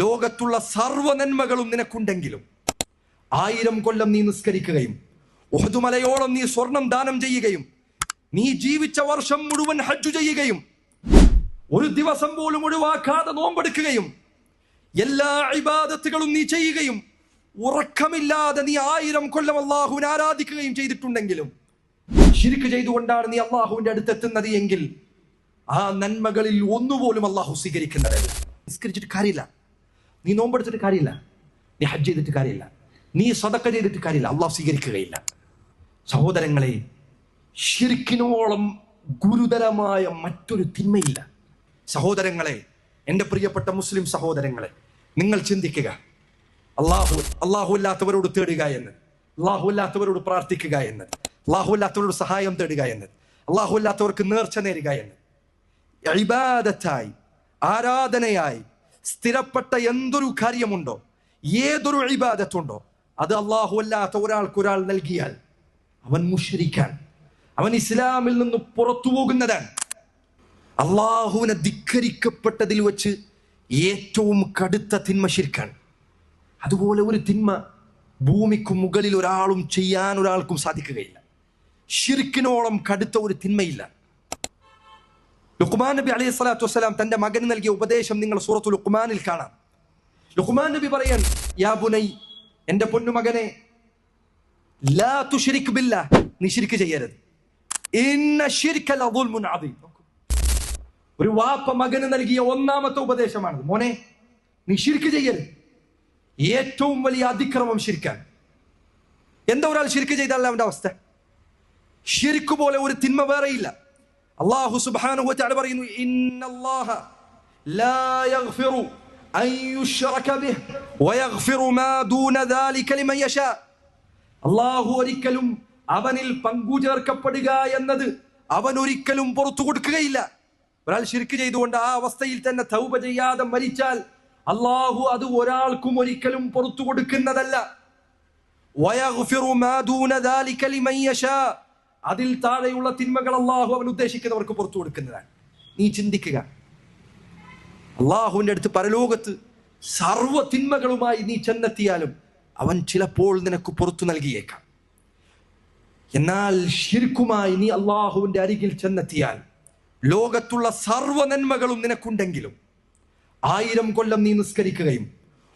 ലോകത്തുള്ള സർവ നന്മകളും നിനക്കുണ്ടെങ്കിലും ആയിരം കൊല്ലം നീ നിസ്കരിക്കുകയും ഉഹദുമലയോളം നീ സ്വർണം ദാനം ചെയ്യുകയും നീ ജീവിച്ച വർഷം മുഴുവൻ ഹജ്ജു ചെയ്യുകയും ഒരു ദിവസം പോലും ഒഴിവാക്കാതെ നോമ്പെടുക്കുകയും എല്ലാ ഇബാദത്തുകളും നീ ചെയ്യുകയും ഉറക്കമില്ലാതെ നീ ആയിരം കൊല്ലം അള്ളാഹുവിനെ ആരാധിക്കുകയും ചെയ്തിട്ടുണ്ടെങ്കിലും ശിരിക്ക് ചെയ്തുകൊണ്ടാണ് നീ അള്ളാഹുവിന്റെ അടുത്തെത്തുന്നത് എങ്കിൽ ആ നന്മകളിൽ ഒന്നുപോലും അള്ളാഹു സ്വീകരിക്കുന്നതല്ല. നിസ്കരിച്ചിട്ട് കാര്യമില്ല. നീ നോമ്പെടുത്തിട്ട് കാര്യമില്ല. നീ ഹജ്ജ് ചെയ്തിട്ട് കാര്യമില്ല. നീ സതക്ക ചെയ്തിട്ട് കാര്യമില്ല. അള്ളാഹു സ്വീകരിക്കുകയില്ല. സഹോദരങ്ങളെ ശരിക്കിനോളം ഗുരുതരമായ മറ്റൊരു തിന്മയില്ല. സഹോദരങ്ങളെ എന്റെ പ്രിയപ്പെട്ട മുസ്ലിം സഹോദരങ്ങളെ നിങ്ങൾ ചിന്തിക്കുക. അള്ളാഹു അള്ളാഹു അല്ലാത്തവരോട് തേടുക എന്ന്. അള്ളാഹു അല്ലാത്തവരോട് പ്രാർത്ഥിക്കുക എന്ന്. അള്ളാഹു അല്ലാത്തവരോട് സഹായം തേടുക എന്ന്. അള്ളാഹു അല്ലാത്തവർക്ക് നേർച്ച നേരുക എന്ന്. ഇബാദത്തായി ആരാധനയായി സ്ഥിരപ്പെട്ട എന്തൊരു കാര്യമുണ്ടോ? ഏതൊരു ഇബാദത്തുണ്ടോ? അത് അള്ളാഹു അല്ലാത്ത ഒരാൾക്ക് ഒരാൾ നൽകിയാൽ അവൻ മുഷരിക്കാൻ അവൻ ഇസ്ലാമിൽ നിന്ന് പുറത്തു പോകുന്നതാണ് അള്ളാഹുവിനെ ധിക്കരിക്കപ്പെട്ടതിൽ വെച്ച് ഏറ്റവും കടുത്ത തിന്മ ശരിക്കാൻ അതുപോലെ ഒരു തിന്മ ഭൂമിക്ക് മുകളിൽ ഒരാളും ചെയ്യാൻ ഒരാൾക്കും സാധിക്കുകയില്ല. ഷിർക്കിനോളം കടുത്ത ഒരു തിന്മയില്ല. ലുഖ്മാൻ നബി അലൈഹി സ്വലാത്തു വസ്സലാം തന്റെ മകന് നൽകിയ ഉപദേശം നിങ്ങൾ സൂറത്തു ലുഖ്മാനിൽ കാണാം. ലുഖ്മാൻ നബി പറയാൻ യാ ബുനൈ എന്റെ പൊന്നുമകനെ ലാ തുശ്രിക് ബില്ലാ നീ ശിർക്ക് ചെയ്യരുത്. ഇന്ന ശിർക ലദുൽമുൻ അദീം. ഒരു വാപ്പ മകന് നൽകിയ ഒന്നാമത്തെ ഉപദേശമാണ് മോനെ നീ ശിർക്ക് ചെയ്യരുത്. ഏറ്റവും വലിയ അതിക്രമം ശിർക്കാൻ എന്താ ഒരാൾ ശിർക്ക് ചെയ്താൽ അവന്റെ അവസ്ഥ? ശിർക്ക് പോലെ ഒരു തിന്മ വേറെയില്ല. അള്ളാഹു വതആല പറയുന്നു ഇന്നല്ലാഹ ലാ യഗ്ഫിറു അൻ യുശ്റക ബിഹി വയഗ്ഫിറു മാ ദൂന ദാലിക ലിമൻ യശാ. അള്ളാഹു ഒരിക്കലും അവനിൽ പങ്കു ചേർക്കപ്പെടുക എന്നത് അവൻ ഒരിക്കലും പുറത്തു കൊടുക്കുകയില്ല. ഒരാൾ ശിർക്ക് ചെയ്തുകൊണ്ട് ആ അവസ്ഥയിൽ തന്നെ തൗബ ചെയ്യാതെ മരിച്ചാൽ അള്ളാഹു അത് ഒരാൾക്കും ഒരിക്കലും പുറത്തു കൊടുക്കുന്നതല്ല. അതിൽ താഴെയുള്ള തിന്മകൾ അള്ളാഹു അവൻ ഉദ്ദേശിക്കുന്നവർക്ക് പുറത്തു കൊടുക്കുന്നതാണ്. നീ ചിന്തിക്കുക. അള്ളാഹുവിന്റെ അടുത്ത് പരലോകത്ത് സർവ തിന്മകളുമായി നീ ചെന്നെത്തിയാലും അവൻ ചിലപ്പോൾ നിനക്ക് പുറത്തു നൽകിയേക്കാം. എന്നാൽ ശിർക്കുമായി നീ അള്ളാഹുവിന്റെ അരികിൽ ചെന്നെത്തിയാൽ ലോകത്തുള്ള സർവ നന്മകളും നിനക്കുണ്ടെങ്കിലും ആയിരം കൊല്ലം നീ നിസ്കരിക്കുകയും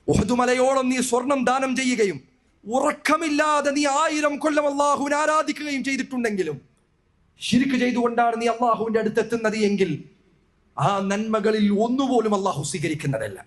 ഉഹദുമലയോളം നീ സ്വർണം ദാനം ചെയ്യുകയും ഉറക്കമില്ലാതെ നീ ആയിരം കൊല്ലം അള്ളാഹുവിനെ ആരാധിക്കുകയും ചെയ്തിട്ടുണ്ടെങ്കിലും ശിരിക്ക് ചെയ്തുകൊണ്ടാണ് നീ അള്ളാഹുവിന്റെ അടുത്തെത്തുന്നത് എങ്കിൽ ആ നന്മകളിൽ ഒന്നുപോലും അള്ളാഹു സ്വീകരിക്കുന്നതല്ല.